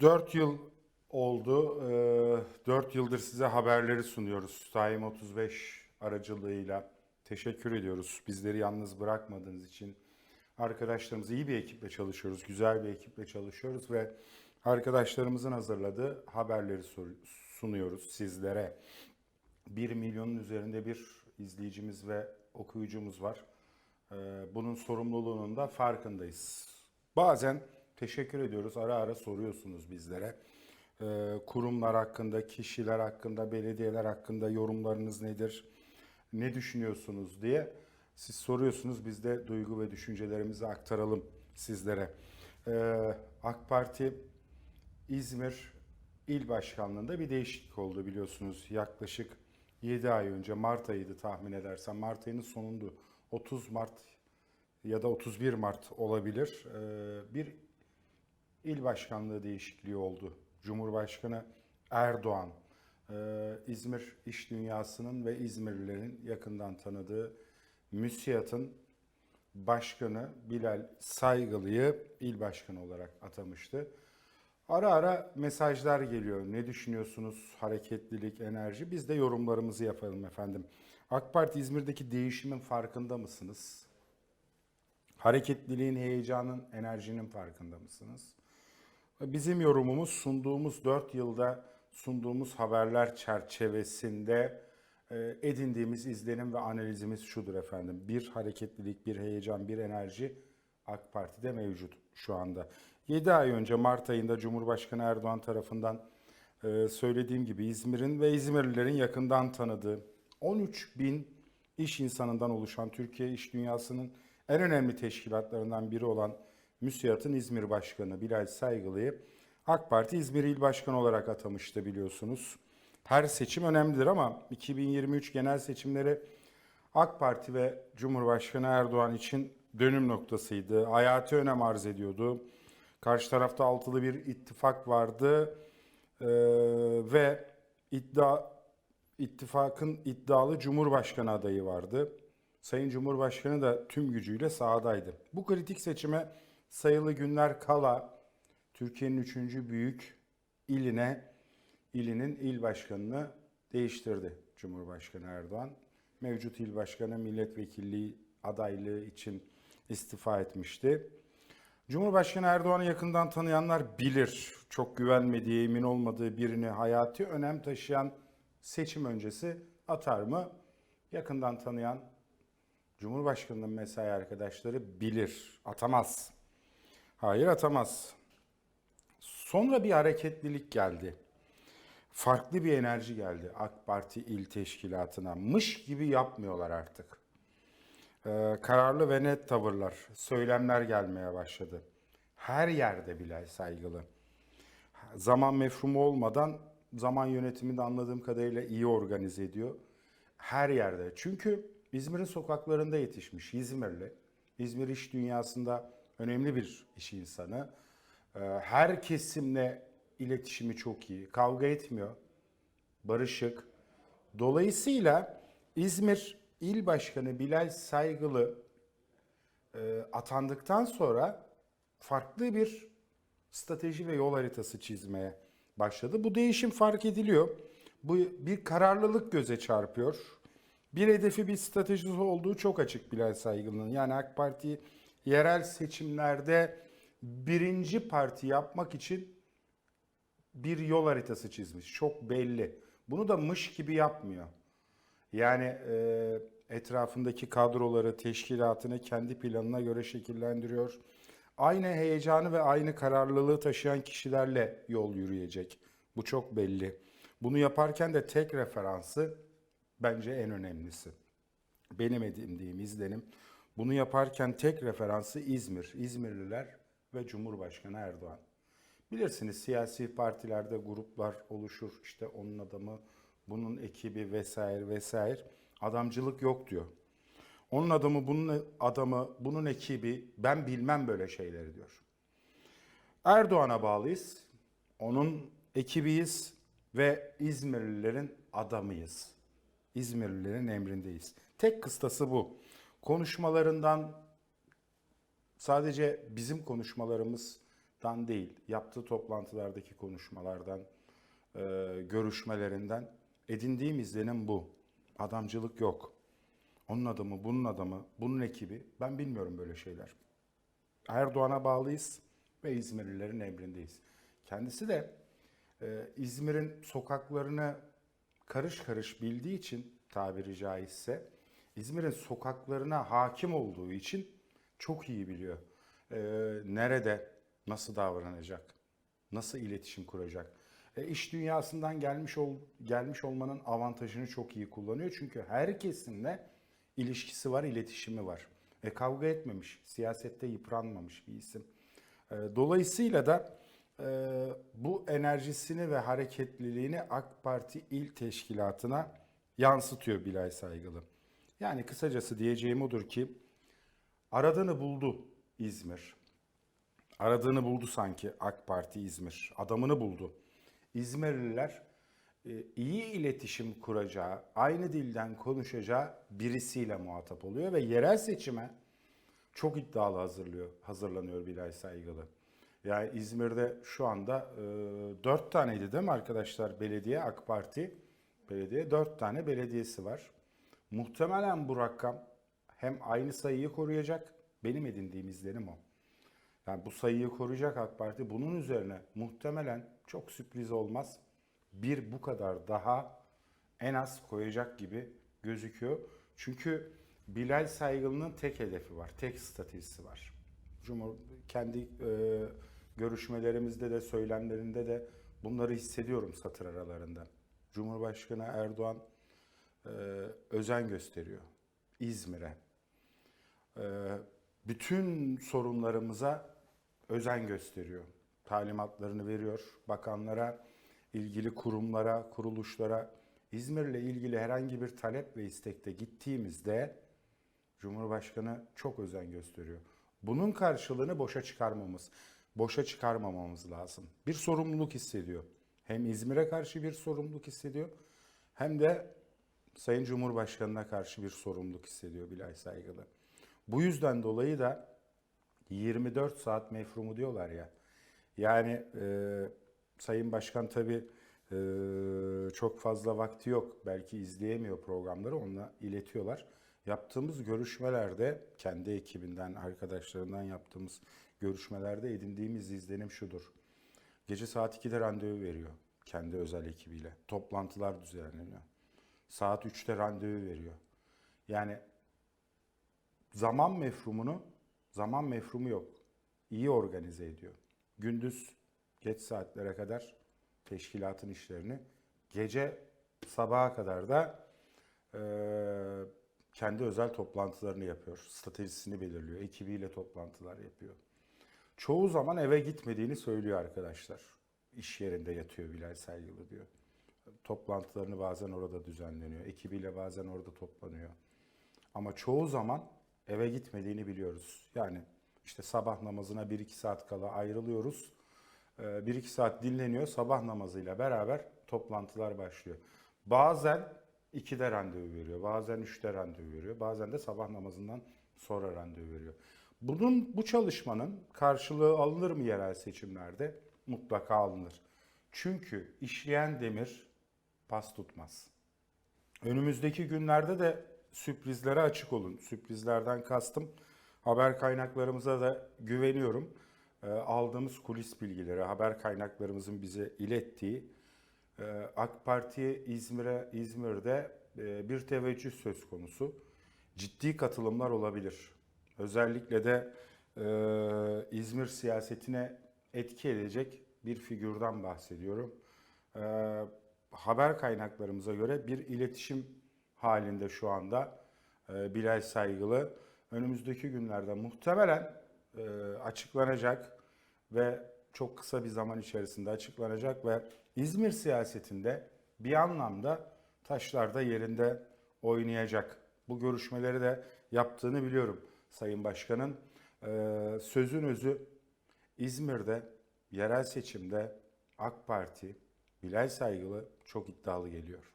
4 yıl oldu. 4 yıldır size haberleri sunuyoruz. Taim 35 aracılığıyla. Teşekkür ediyoruz. Bizleri yalnız bırakmadığınız için. Arkadaşlarımız iyi bir ekiple çalışıyoruz. Güzel bir ekiple çalışıyoruz ve arkadaşlarımızın hazırladığı haberleri sunuyoruz sizlere. 1 milyonun üzerinde bir izleyicimiz ve okuyucumuz var. Ee, Bunun sorumluluğunun da farkındayız. Bazen teşekkür ediyoruz, ara ara soruyorsunuz bizlere. Ee, Kurumlar hakkında, kişiler hakkında, belediyeler hakkında yorumlarınız nedir? Ne düşünüyorsunuz diye siz soruyorsunuz. Biz de duygu ve düşüncelerimizi aktaralım sizlere. Ee, AK Parti İzmir İl Başkanlığı'nda bir değişiklik oldu biliyorsunuz. Yaklaşık 7 ay önce Mart ayıydı tahmin edersem. Mart ayının sonundu. 30 Mart ya da 31 Mart olabilir. Ee, Bir il başkanlığı değişikliği oldu. Cumhurbaşkanı Erdoğan, e, İzmir iş dünyasının ve İzmirlilerin yakından tanıdığı MÜSİAD'ın başkanı Bilal Saygılı'yı il başkanı olarak atamıştı. Ara ara mesajlar geliyor. Ne düşünüyorsunuz? Hareketlilik, enerji. Biz de yorumlarımızı yapalım efendim. AK Parti İzmir'deki değişimin farkında mısınız? Hareketliliğin, heyecanın, enerjinin farkında mısınız? Bizim yorumumuz sunduğumuz 4 yılda sunduğumuz haberler çerçevesinde e, edindiğimiz izlenim ve analizimiz şudur efendim. Bir hareketlilik, bir heyecan, bir enerji AK Parti'de mevcut şu anda. 7 ay önce Mart ayında Cumhurbaşkanı Erdoğan tarafından e, söylediğim gibi İzmir'in ve İzmirlilerin yakından tanıdığı 13 bin iş insanından oluşan Türkiye iş dünyasının en önemli teşkilatlarından biri olan MÜSİAD'ın İzmir Başkanı Bilal Saygılı'yı AK Parti İzmir İl Başkanı olarak atamıştı biliyorsunuz. Her seçim önemlidir ama 2023 genel seçimleri AK Parti ve Cumhurbaşkanı Erdoğan için dönüm noktasıydı. Hayati önem arz ediyordu. Karşı tarafta altılı bir ittifak vardı Ee, ve iddia ittifakın iddialı Cumhurbaşkanı adayı vardı. Sayın Cumhurbaşkanı da tüm gücüyle sahadaydı. Bu kritik seçime sayılı günler kala Türkiye'nin üçüncü büyük iline, ilinin il başkanını değiştirdi Cumhurbaşkanı Erdoğan. Mevcut il başkanı milletvekilliği adaylığı için istifa etmişti. Cumhurbaşkanı Erdoğan'ı yakından tanıyanlar bilir. Çok güvenmediği, emin olmadığı birini hayati önem taşıyan seçim öncesi atar mı? Yakından tanıyan Cumhurbaşkanı'nın mesai arkadaşları bilir. Atamaz. Hayır atamaz. Sonra bir hareketlilik geldi. Farklı bir enerji geldi AK Parti il teşkilatına. Mış gibi yapmıyorlar artık. Ee, kararlı ve net tavırlar, söylemler gelmeye başladı. Her yerde bile saygılı. Zaman mefhumu olmadan zaman yönetimini de anladığım kadarıyla iyi organize ediyor. Her yerde. Çünkü İzmir'in sokaklarında yetişmiş İzmirli. İzmir iş dünyasında önemli bir iş insanı. Ee, Her kesimle iletişimi çok iyi. Kavga etmiyor. Barışık. Dolayısıyla İzmir İl Başkanı Bilal Saygılı e, atandıktan sonra farklı bir strateji ve yol haritası çizmeye başladı. Bu değişim fark ediliyor. Bu bir kararlılık göze çarpıyor. Bir hedefi bir stratejisi olduğu çok açık Bilal Saygılı'nın. Yani AK Parti yerel seçimlerde birinci parti yapmak için bir yol haritası çizmiş. Çok belli. Bunu da mış gibi yapmıyor. Yani e, etrafındaki kadroları, teşkilatını kendi planına göre şekillendiriyor. Aynı heyecanı ve aynı kararlılığı taşıyan kişilerle yol yürüyecek. Bu çok belli. Bunu yaparken de tek referansı bence en önemlisi. Benim edindiğim izlenim. Bunu yaparken tek referansı İzmir, İzmirliler ve Cumhurbaşkanı Erdoğan. Bilirsiniz siyasi partilerde gruplar oluşur. İşte onun adamı, bunun ekibi vesaire vesaire. Adamcılık yok diyor. Onun adamı, bunun adamı, bunun ekibi ben bilmem böyle şeyleri diyor. Erdoğan'a bağlıyız. Onun ekibiyiz ve İzmirlilerin adamıyız. İzmirlilerin emrindeyiz. Tek kıstası bu. Konuşmalarından sadece bizim konuşmalarımız laflardan değil, yaptığı toplantılardaki konuşmalardan, e, görüşmelerinden edindiğim izlenim bu. Adamcılık yok. Onun adamı, bunun adamı, bunun ekibi. Ben bilmiyorum böyle şeyler. Erdoğan'a bağlıyız ve İzmirlilerin emrindeyiz. Kendisi de e, İzmir'in sokaklarını karış karış bildiği için tabiri caizse İzmir'in sokaklarına hakim olduğu için çok iyi biliyor. E, nerede nasıl davranacak, nasıl iletişim kuracak. E, iş dünyasından gelmiş ol, gelmiş olmanın avantajını çok iyi kullanıyor. Çünkü her kesimle ilişkisi var, iletişimi var. E, kavga etmemiş, siyasette yıpranmamış bir isim. E, dolayısıyla da e, bu enerjisini ve hareketliliğini AK Parti İl Teşkilatı'na yansıtıyor Bilal Saygılı. Yani kısacası diyeceğim odur ki aradığını buldu İzmir. Aradığını buldu sanki AK Parti İzmir. Adamını buldu. İzmirliler e, iyi iletişim kuracağı, aynı dilden konuşacağı birisiyle muhatap oluyor ve yerel seçime çok iddialı hazırlıyor, hazırlanıyor Bilal Saygılı. Yani İzmir'de şu anda e, 4 taneydi değil mi arkadaşlar belediye, AK Parti belediye, 4 tane belediyesi var. Muhtemelen bu rakam hem aynı sayıyı koruyacak, benim edindiğim izlenim o. Yani bu sayıyı koruyacak AK Parti. Bunun üzerine muhtemelen çok sürpriz olmaz. Bir bu kadar daha en az koyacak gibi gözüküyor. Çünkü Bilal Saygılı'nın tek hedefi var, tek stratejisi var. Cumhur kendi e, görüşmelerimizde de söylemlerinde de bunları hissediyorum satır aralarında. Cumhurbaşkanı Erdoğan e, özen gösteriyor İzmir'e. E, bütün sorunlarımıza özen gösteriyor. Talimatlarını veriyor bakanlara, ilgili kurumlara, kuruluşlara. İzmir'le ilgili herhangi bir talep ve istekte gittiğimizde Cumhurbaşkanı çok özen gösteriyor. Bunun karşılığını boşa çıkarmamız, boşa çıkarmamamız lazım. Bir sorumluluk hissediyor. Hem İzmir'e karşı bir sorumluluk hissediyor, hem de Sayın Cumhurbaşkanı'na karşı bir sorumluluk hissediyor Bilal Saygılı. Bu yüzden dolayı da 24 saat mefrumu diyorlar ya. Yani e, Sayın Başkan tabii e, çok fazla vakti yok. Belki izleyemiyor programları. Onunla iletiyorlar. Yaptığımız görüşmelerde kendi ekibinden, arkadaşlarından yaptığımız görüşmelerde edindiğimiz izlenim şudur. Gece saat 2'de randevu veriyor kendi özel ekibiyle. Toplantılar düzenleniyor. Saat 3'te randevu veriyor. Yani zaman mefrumunu, zaman mefrumu yok. İyi organize ediyor. Gündüz geç saatlere kadar teşkilatın işlerini, gece sabaha kadar da e, kendi özel toplantılarını yapıyor. Stratejisini belirliyor. Ekibiyle toplantılar yapıyor. Çoğu zaman eve gitmediğini söylüyor arkadaşlar. İş yerinde yatıyor Bilal Saygılı diyor. Toplantılarını bazen orada düzenleniyor. Ekibiyle bazen orada toplanıyor. Ama çoğu zaman eve gitmediğini biliyoruz. Yani işte sabah namazına 1-2 saat kala ayrılıyoruz. 1-2 Ee, saat dinleniyor. Sabah namazıyla beraber toplantılar başlıyor. Bazen 2'de randevu veriyor. Bazen 3'te randevu veriyor. Bazen de sabah namazından sonra randevu veriyor. Bunun bu çalışmanın karşılığı alınır mı yerel seçimlerde? Mutlaka alınır. Çünkü işleyen demir pas tutmaz. Önümüzdeki günlerde de sürprizlere açık olun. Sürprizlerden kastım haber kaynaklarımıza da güveniyorum. Ee, aldığımız kulis bilgileri, haber kaynaklarımızın bize ilettiği e, AK Parti İzmir'e İzmir'de e, bir teveccüh söz konusu. Ciddi katılımlar olabilir. Özellikle de e, İzmir siyasetine etki edecek bir figürden bahsediyorum. E, haber kaynaklarımıza göre bir iletişim halinde şu anda e, Bilal Saygılı. Önümüzdeki günlerde muhtemelen e, açıklanacak ve çok kısa bir zaman içerisinde açıklanacak ve İzmir siyasetinde bir anlamda taşlar da yerinde oynayacak. Bu görüşmeleri de yaptığını biliyorum Sayın Başkan'ın. E, sözün özü İzmir'de yerel seçimde AK Parti Bilal Saygılı çok iddialı geliyor.